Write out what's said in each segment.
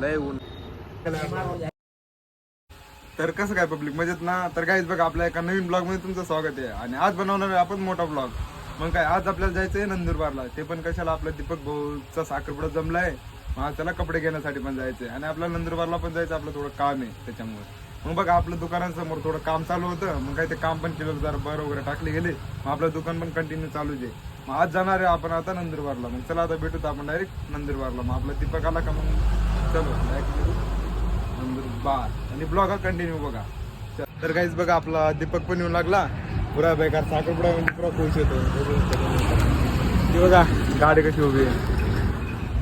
लय ऊन. तर कसं काय पब्लिक मजेत ना? तर काहीच बघा आपल्या एका नवीन ब्लॉगमध्ये तुमचं स्वागत आहे. आणि आज बनवणार आहे आपण मोठा ब्लॉग मग काय आज आपल्याला जायचंय नंदुरबारला. ते पण कशाला आपला दीपक भाऊचा साखरपुडा जमलाय. मग त्याला कपडे घेण्यासाठी पण जायचंय. आणि आपल्याला नंदुरबारला पण जायचं आपलं थोडं काम आहे त्याच्यामुळे. मग बघा आपलं दुकानासमोर थोडं काम चालू होतं. मग काय ते काम पण केलं जरा बरं वगैरे टाकले गेले. मग आपलं दुकान पण कंटिन्यू चालूच आहे. मग आज जाणार आहे आपण आता नंदुरबारला. मग चला आता भेटूत आपण डायरेक्ट नंदुरबारला. मग आपला दीपक आला का मग? चलो नंबर नंदुरबार आणि ब्लॉग हा कंटिन्यू बघा. तर काहीच बघा आपला दीपक पण येऊन लागला. पुरा बेकार साखरपुडा म्हणजे पुरा खुश येतो. ती बघा गाडी कशी उभी आहे.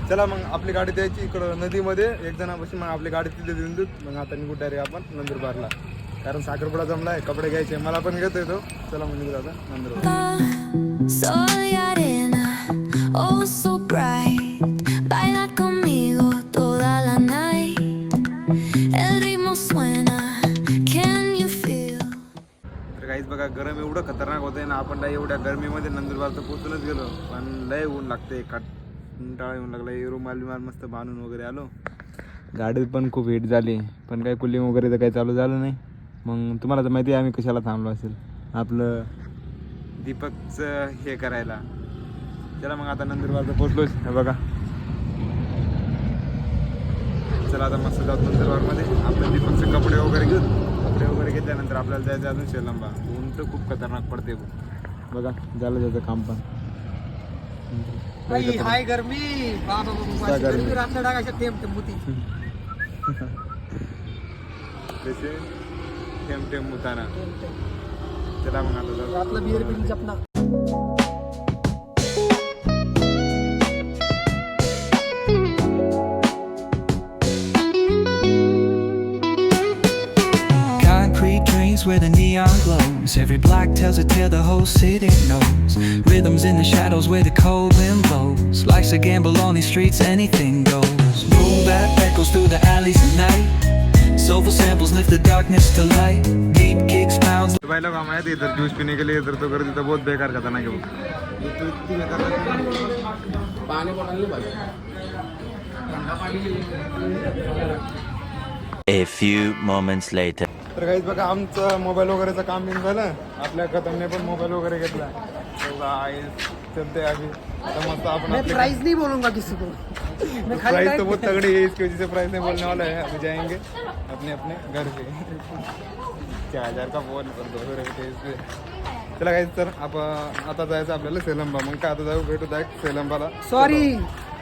चला मग आपली गाडी द्यायची इकडं नदीमध्ये. एक जणापाशी मग आपली गाडी तिथे देऊन देऊ. मग आता निघू डायरेक्ट आपण नंदुरबारला. कारण साखरपुडा जमलाय कपडे घ्यायचे मला पण घेतो येतो चला मग निघू आता नंदुरबार होते ना आपण नाही एवढ्या गरमीमध्ये नंदुरबार तर पोचूनच गेलो. पण लय ऊन लागते कंटाळा येऊन लागला रुमाल बिमाल मस्त बांधून वगैरे आलो. गाडीत पण खूप हिट झाली पण काही कुलिंग वगैरे तर काही चालू झालं नाही. मग तुम्हाला तर माहिती आहे आम्ही कशाला थांबलो असेल. आपलं दीपकचं हे करायला. चला मग आता नंदुरबारचं पोचलोच हे बघा. चला आता मस्त जाऊ नंदुरबारमध्ये. आपल्या दीपकचे कपडे वगैरे घेऊन कपडे वगैरे घेतल्यानंतर आपल्याला जायचं अजून शेलंबा. तर खूप खतरनाक पडते बघा. झालं त्याचं काम पण. आई, हाय गरमी. बाबा बाबा काय गरमी? गरमी रात्र डागाच्या थेंब चला मग आता जाऊ. रातला बिअर पिऊन जपना Concrete drains where the neon glows. Every block tells a tale the whole city knows. Rhythms in the shadows where the cold wind blows. Life's a gamble on these streets, anything goes. Boom bap echoes through the alleys at night. Soulful samples lift the darkness to light. Deep kicks pounds. तो भाई लोग हमारे थे इधर juice पीने के लिए इधर तो कर दी तो बहुत बेकार खतरनाक है वो ये तो इतनी बेकार लगती है। A few moments later. तर काहीच बघा आमचं मोबाईल वगैरेचं काम बिन झालं. आपल्या कदमने पण मोबाईल वगैरे घेतला. चलते आगे मस्त आपण मैं प्राइस नहीं बोलूंगा किसी को मैं खाली प्राइस तो बहुत तगड़ी है इसकी वजह से प्राइस नहीं बोलने वाला है अभी जाएंगे अपने अपने घर पे चार हजार का फोन कर दो रुपये चला काही तर आपण आता जायचं आपल्याला सेलंबा. मग काय आता जाऊ भेटू डायरेक्ट सेलंबाला. सॉरी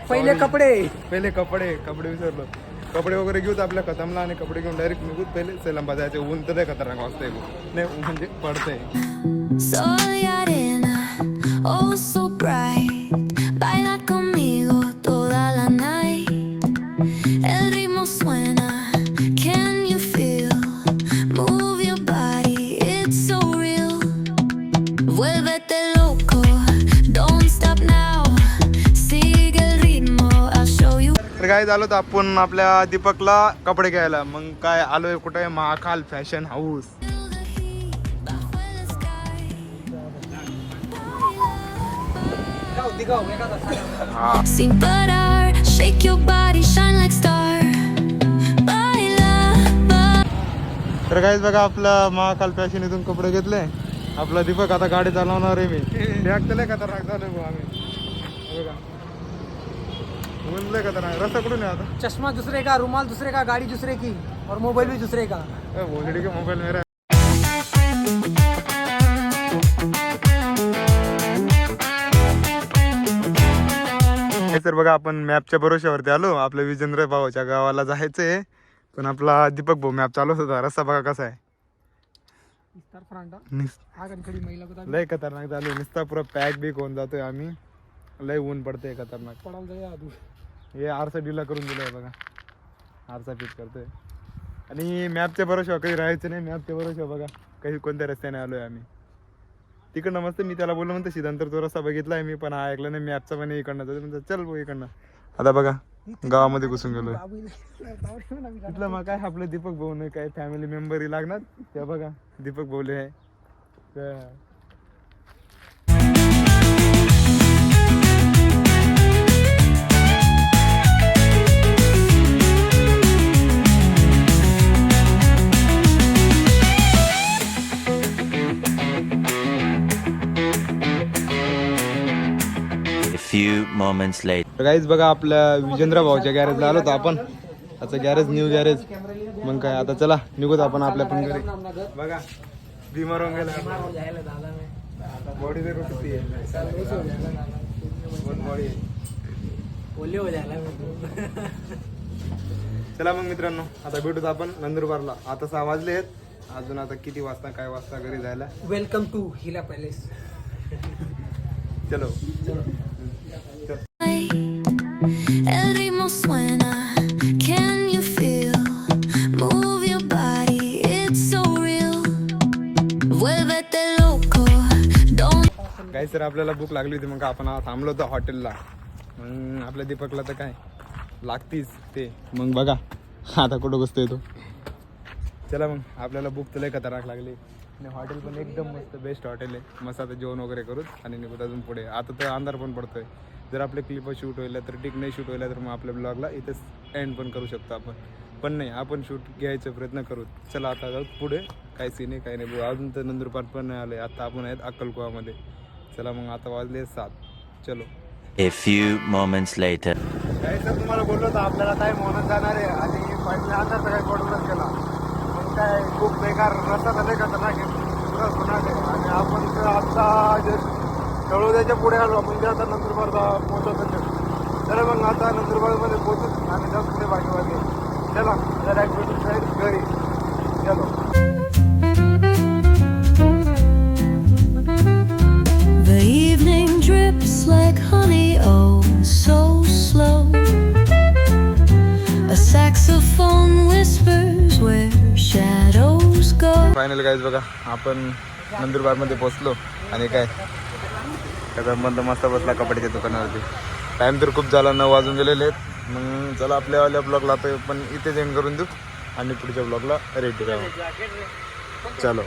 पहिले. कपडे. पहिले कपडे कपडे विसरलो. कपडे वगैरे घेऊत आपल्या खतमला आणि कपडे घेऊन डायरेक्ट निघूत पहिले. सेलंबा जायचे ऊन तर लय खतरनाक वाजतंय नाही ऊन म्हणजे पडतंय. Oh, काय झालं तर आपण आपल्या दीपकला कपडे घ्यायला. मग काय आलोय कुठे? Mahakal fashion house. हा. Shake your body, shine like star. तर काहीच बघा आपलं महाकाल फॅशन इथून कपडे घेतले. आपला दीपक आता गाडी चालवणार आहे मी. बॅग तर लय खतरनाक झालं भाऊ आम्ही. हे बघा. ऊन लय खतरनाक रस्ता कुठून आहे आता? चश्मा दूसरे का रुमाल दूसरे का गाड़ी दूसरे की और मोबाइल भी दूसरे का? ए, भोसडी के मोबाईल मेरा हे. तर बघा आपण मॅपच्या भरोश्यावरती आलो. आपल्या विजेंद्र भाऊच्या गावाला जायचंय. पण आपला दीपक भाऊ मॅप चालवत होता. रस्ता बघा कसा आहे. इस्तार फरांडा निस- आगन खड़ी महिला को लय खतरनाक चालू आहे. नुसता पुरा पॅक बिक होऊन जातोय आम्ही. लय ऊन पडतंय खतरनाक. पडाल जाया आदू हे आरसा डीला करून दिलाय बघा. आरसा फिट करतोय. आणि मॅपच्या भरोशा कधी राहायचं नाही मॅपच्या बरोबर बघा काही कोणत्या रस्त्याने आलोय आम्ही. तिकडनं मस्त मी त्याला बोललो म्हणतो सिद्धांतर तो रस्ता बघितलाय मी पण हा ऐकलं नाही मॅपचा पण इकडनं. जातो म्हणतो चल भाऊ इकडनं. आता बघा गावामध्ये घुसून गेलो तिथलं मग काय आपलं दीपक भाऊ नाही काय फॅमिली मेंबरही लागणार? त्या बघा दीपक भाऊले आहे. Moments later. तर काहीच बघा आपल्या विजेंद्र भाऊच्या गॅरेजला आलो होतो आपण. त्याचं गॅरेज न्यू गॅरेज मग काय आता चला निघूत आपण आपल्या पण घरी. बघा बिमार होऊन गेला. बॉडी देखो किती आहे? वन बॉडी चला मग मित्रांनो आता भेटूत आपण नंदुरबारला. आता सहा वाजले आहेत. अजून आता किती वाजता काय वाजता घरी जायला? वेलकम टू हिला पॅलेस चलो. El ritmo suena. Can you feel? Move your body, it's so real. Vuélvete loco. Don't काही सर आपल्याला भूक लागली होती मग आपण थांबलो होतो हॉटेलला. मग आपल्या दीपकला तर काय? लागतीच ते. मग बघा आता कुठं बसतोय तो. चला मग आपल्याला भूक तर लय खतरनाक लागली. आणि हॉटेल पण एकदम मस्त बेस्ट हॉटेल आहे. मस्त आता जेवण वगैरे करूच आणि निघूत अजून पुढे. आता तर अंधार पण पडतोय. जर आपले क्लिप शूट होईल तर ठीक नाही शूट होईल तर मग आपल्या ब्लॉगला इथेच एंड पण करू शकतो आपण. पण नाही आपण शूट घ्यायचा प्रयत्न करू. चला आता जाऊ पुढे. काय सीन आहे काय नाही. अजून तर नंदुरबार पण नाही आले. आता आपण आहेत अक्कलकुवामध्ये. चला मग आता वाजले सात. चलो. A few moments later. काही तर तुम्हाला बोललो होतं आपल्याला टाईम होणं जाणार आहे. आणि पहिल्या अंदाज काही पडूनच गेला मग काय खूप बेकार रस्ता झाले का ना की? पुरा होणार आहे. आणि आपण तर आता जे तळोद्याच्या पुढे आलो. म्हणजे आता नंदुरबारला पोहोचत तर मग आता नंदुरबारमध्ये पोहोचू. आणि जाऊ पुढे बाकी चला जरा भेटून साईड घरी. चलो. The evening drips like honey, oh, so slow. A saxophone whispers where shadows go. Final guys बघा आपण नंदुरबारमध्ये पोहोचलो. आणि काय? त्याचा बंद मस्त बसला कपड्याच्या दुकानावरती. टाईम तर खूप झाला नऊ वाजून गेलेले आहेत. मग चला आपल्यावाल्या ब्लॉगला आता पण इथेच एंड करून देऊ. आणि पुढच्या ब्लॉगला रेडी राहू. चलो.